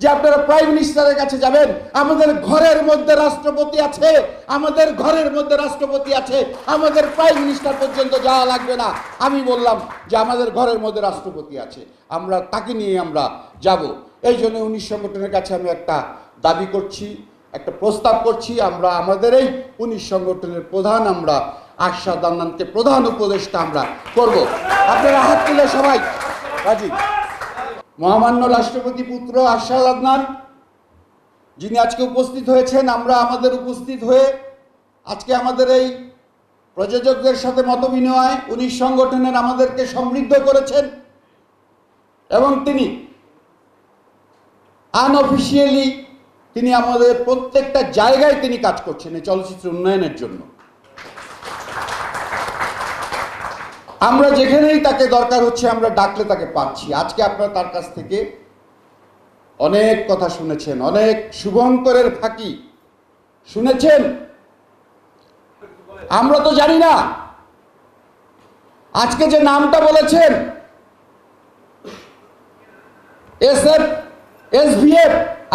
যে আপনারা প্রাইম মিনিস্টারের কাছে যাবেন, আমাদের ঘরের মধ্যে রাষ্ট্রপতি আছে, আমাদের ঘরের মধ্যে রাষ্ট্রপতি আছে, আমাদের প্রাইম মিনিস্টার পর্যন্ত যাওয়া লাগবে না। আমি বললাম যে আমাদের ঘরের মধ্যে রাষ্ট্রপতি আছে, আমরা তাকে নিয়ে আমরা যাব। এই জন্য উনিশ সংগঠনের কাছে আমি একটা দাবি করছি, একটা প্রস্তাব করছি, আমরা, আমাদের এই উনিশ সংগঠনের প্রধান আমরা আন্নানকে প্রধান উপদেষ্টা আমরা করব। আপনারা হাত তুলে সবাই, রাজি? মহামান্য রাষ্ট্রপতি পুত্র আশাদ আদনান, যিনি আজকে উপস্থিত হয়েছেন, আমরা আমাদের উপস্থিত হয়ে আজকে আমাদের এই প্রযোজকদের সাথে মত বিনিময় উনিশ সংগঠনের আমাদেরকে সমৃদ্ধ করেছেন এবং তিনি আনঅফিসিয়ালি তিনি আমাদের প্রত্যেকটা জায়গায় তিনি কাজ করছেন এই চলচ্চিত্র উন্নয়নের জন্য। আমরা যেখানেই তাকে দরকার হচ্ছে, আমরা ডাকলে তাকে পাচ্ছি। আজকে আপনারা তার কাছ থেকে অনেক কথা শুনেছেন, অনেক শুভঙ্করের ফাঁকি শুনেছেন? আমরা তো জানি না। আজকে যে নামটা বলেছেন এস এফ এস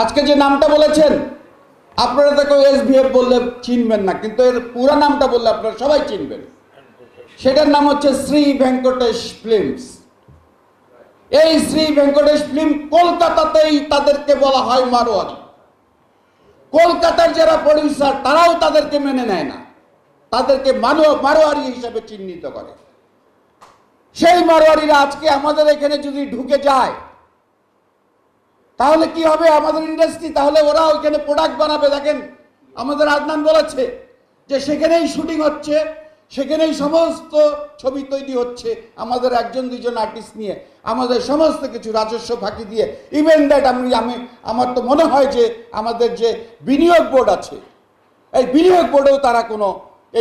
আজকে যে নামটা বলেছেন, আপনারা তাকে এস বললে চিনবেন না, কিন্তু এর পুরো নামটা বললে আপনারা সবাই চিনবেন। সেটার নাম হচ্ছে শ্রী ভেঙ্কটেশ ফিল্মস। এই শ্রী ভেঙ্কটেশ ফিল্ম কলকাতাতেই তাদেরকে বলা হয় মারোয়ারি। কলকাতার যারা প্রডিউসার তারাও তাদেরকে মেনে নেয় না। তাদেরকে মানো, মারোয়ারি হিসাবে চিহ্নিত করে। সেই মারোয়ারিরা আজকে আমাদের এখানে যদি ঢুকে যায়, তাহলে কি হবে আমাদের ইন্ডাস্ট্রি তাহলে ওরা ওইখানে প্রোডাক্ট বানাবে। দেখেন, আমাদের আদনান বলেছে যে সেখানেই শুটিং হচ্ছে। সেখানেই সমস্ত ছবি তৈরি হচ্ছে আমাদের একজন দুজন আর্টিস্ট নিয়ে। আমাদের সমস্ত কিছু রাজস্ব ফাঁকি দিয়ে। ইভেন দ্যাট আমি আমি, আমার তো মনে হয় যে আমাদের যে বিনিয়োগ বোর্ড আছে, এই বিনিয়োগ বোর্ডেও তারা কোনো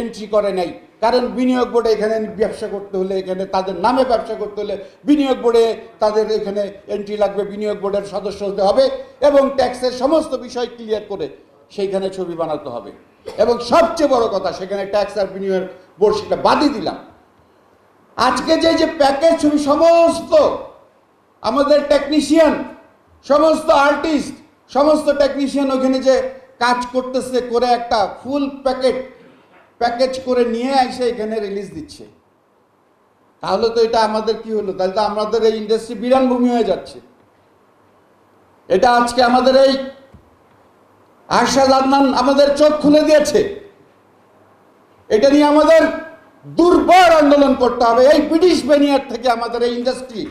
এন্ট্রি করে নাই। কারণ বিনিয়োগ বোর্ডে এখানে ব্যবসা করতে হলে, এখানে তাদের নামে ব্যবসা করতে হলে বিনিয়োগ বোর্ডে তাদের এখানে এন্ট্রি লাগবে, বিনিয়োগ বোর্ডের সদস্য হতে হবে এবং ট্যাক্সের সমস্ত বিষয় ক্লিয়ার করে সেইখানে ছবি বানাতে হবে। এবং সবচেয়ে বড় কথা, সেখানে ট্যাক্স আর বিনিয়োগ বোর্ড সেটা বাদই দিলাম। আজকে যে যে প্যাকেজ ছবি, সমস্ত আমাদের টেকনিশিয়ান সমস্ত আর্টিস্ট সমস্ত টেকনিশিয়ান ওখানে যে কাজ করতেছে, করে একটা ফুল প্যাকেট প্যাকেজ করে নিয়ে এসে এখানে রিলিজ দিচ্ছে। তাহলে তো এটা আমাদের কি হলো? তাহলে তো আমাদের এই ইন্ডাস্ট্রি বিরান ভূমি হয়ে যাচ্ছে। এটা আজকে আমাদের এই আরশাদ আদনান আমাদের চোখ খুলে দিয়েছে। এটা নিয়ে আমাদের দুর্বার আন্দোলন করতে হবে। এই ব্রিটিশ বেনিয়ার থেকে আমাদের এই ইন্ডাস্ট্রি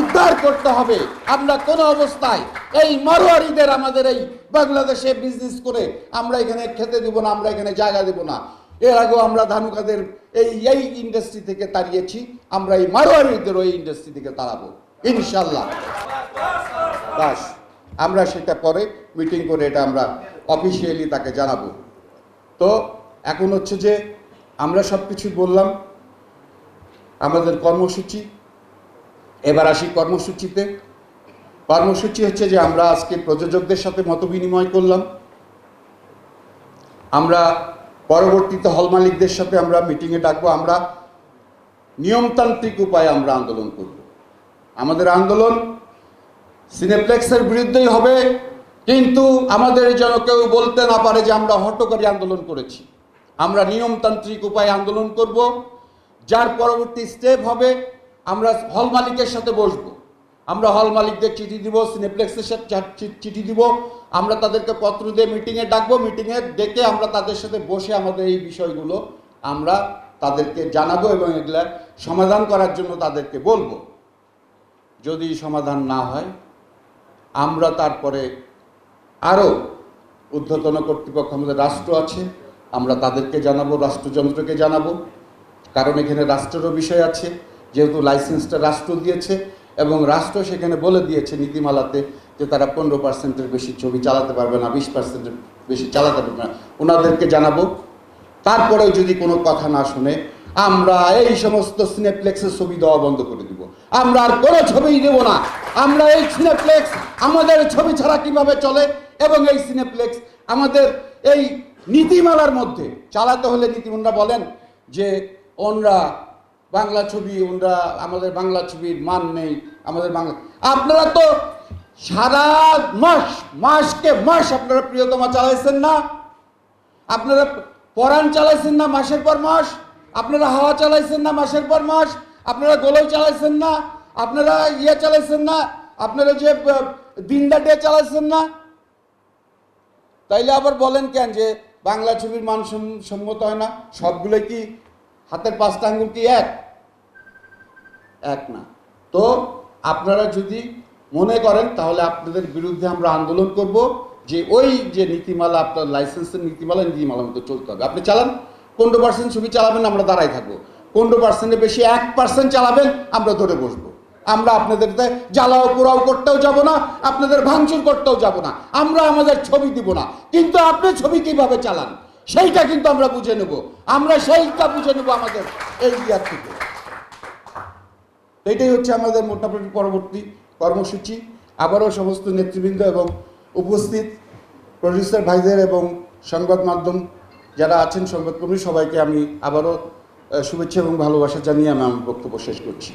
উদ্ধার করতে হবে। আমরা কোন অবস্থায় এই মারোয়ারিদের আমাদের এই বাংলাদেশে বিজনেস করে আমরা এখানে খেতে দিব না, আমরা এখানে জায়গা দেব না। এর আগেও আমরা ধানুকাদের এই এই ইন্ডাস্ট্রি থেকে তাড়িয়েছি, আমরা এই মারোয়ারিদের ওই ইন্ডাস্ট্রি থেকে তাড়াবো ইনশাল্লাহ বাস, আমরা সেটা পরে মিটিং করে এটা আমরা অফিসিয়ালি তাকে জানাব। তো এখন হচ্ছে যে আমরা সব কিছু বললাম, আমাদের কর্মসূচি। এবার আসি কর্মসূচিতে। কর্মসূচি হচ্ছে যে আমরা আজকে প্রযোজকদের সাথে মত বিনিময় করলাম। আমরা পরবর্তীতে হল মালিকদের সাথে আমরা মিটিংয়ে ডাকবো। আমরা নিয়মতান্ত্রিক উপায়ে আমরা আন্দোলন করব। আমাদের আন্দোলন সিনেপ্লেক্সের বিরুদ্ধেই হবে, কিন্তু আমাদের যেন কেউ বলতে না পারে যে আমরা হটকারী আন্দোলন করেছি। আমরা নিয়মতান্ত্রিক উপায়ে আন্দোলন করব, যার পরবর্তী স্টেপ হবে আমরা হল মালিকের সাথে বসবো। আমরা হল মালিকদের চিঠি দিব সিনেপ্লেক্সের সাথে চিঠি দিব, আমরা তাদেরকে পত্র দিয়ে মিটিংয়ে ডাকবো মিটিংয়ে ডেকে আমরা তাদের সাথে বসে আমাদের এই বিষয়গুলো আমরা তাদেরকে জানাব এবং এগুলা সমাধান করার জন্য তাদেরকে বলব। যদি সমাধান না হয়, আমরা তারপরে আরও ঊর্ধ্বতন কর্তৃপক্ষ, আমাদের রাষ্ট্র আছে আমরা তাদেরকে জানাব, রাষ্ট্রযন্ত্রকে জানাব। কারণ এখানে রাষ্ট্রেরও বিষয় আছে, যেহেতু লাইসেন্সটা রাষ্ট্র দিয়েছে এবং রাষ্ট্র সেখানে বলে দিয়েছে নীতিমালাতে যে তারা পনেরো পার্সেন্টের বেশি ছবি চালাতে পারবে না, বিশ পার্সেন্টের বেশি চালাতে পারবে না। ওনাদেরকে জানাব। তারপরেও যদি কোনো কথা না শুনে, আমরা এই সমস্ত সিনেপ্লেক্সের ছবি দেওয়া বন্ধ করে দিব। আমরা আর কোনো ছবিই দেব না। আমরা এই সিনেপ্লেক্স আমাদের ছবি ছাড়া কীভাবে চলে? এবং এই সিনেপ্লেক্স আমাদের এই নীতিমালার মধ্যে চালাতে হলে নীতিমন্ত্রা বলেন যে ওনরা বাংলা ছবি, ওনরা আমাদের বাংলা ছবির মান নেই, আমাদের বাংলা আপনারা তো সারা মাস, মাসকে মাস আপনারা প্রিয়তমা চালাইছেন না, আপনারা পরাণ চালাইছেন না মাসের পর মাস, আপনারা হাওয়া চালাইছেন না মাসের পর মাস, আপনারা গোলই চালাইছেন না, আপনারা ইয়ে চালাইছেন না, আপনারা যে দিনদাটিয়া চালাইছেন না। তাইলে আবার বলেন কেন যে বাংলা ছবির মান সম্মত হয় না। সবগুলো কি হাতের পাঁচটা আঙ্গুল কি এক? এক না। তো আপনারা যদি মনে করেন, তাহলে আপনাদের বিরুদ্ধে আমরা আন্দোলন করব, যে ওই যে নীতিমালা, আপনার লাইসেন্সের নীতিমালা, নীতিমালার মতো চলতে হবে। আপনি চালান, পনেরো পার্সেন্ট ছবি চালাবেন, আমরা দাঁড়াই থাকব। পনেরো পার্সেন্টের বেশি এক পার্সেন্ট চালাবেন, আমরা ধরে বসবো। আমরা আপনাদের জ্বালাও পোড়াও করতেও যাব না, আপনাদের ভাঙচুর করতেও যাব না, আমরা আমাদের ছবি দিব না। কিন্তু আপনি ছবি কীভাবে চালান? সেইটা কিন্তু আমরা বুঝে নেব। আমরা সেইটা বুঝে নেব আমাদের এই থেকে। এটাই হচ্ছে আমাদের মোটামুটি পরবর্তী কর্মসূচি। আবারও সমস্ত নেতৃবৃন্দ এবং উপস্থিত প্রডিউসার ভাইদের এবং সংবাদ মাধ্যম যারা আছেন সংবাদকর্মী সবাইকে আমি আবারও শুভেচ্ছা এবং ভালোবাসা জানিয়ে আমি আমার বক্তব্য শেষ করছি।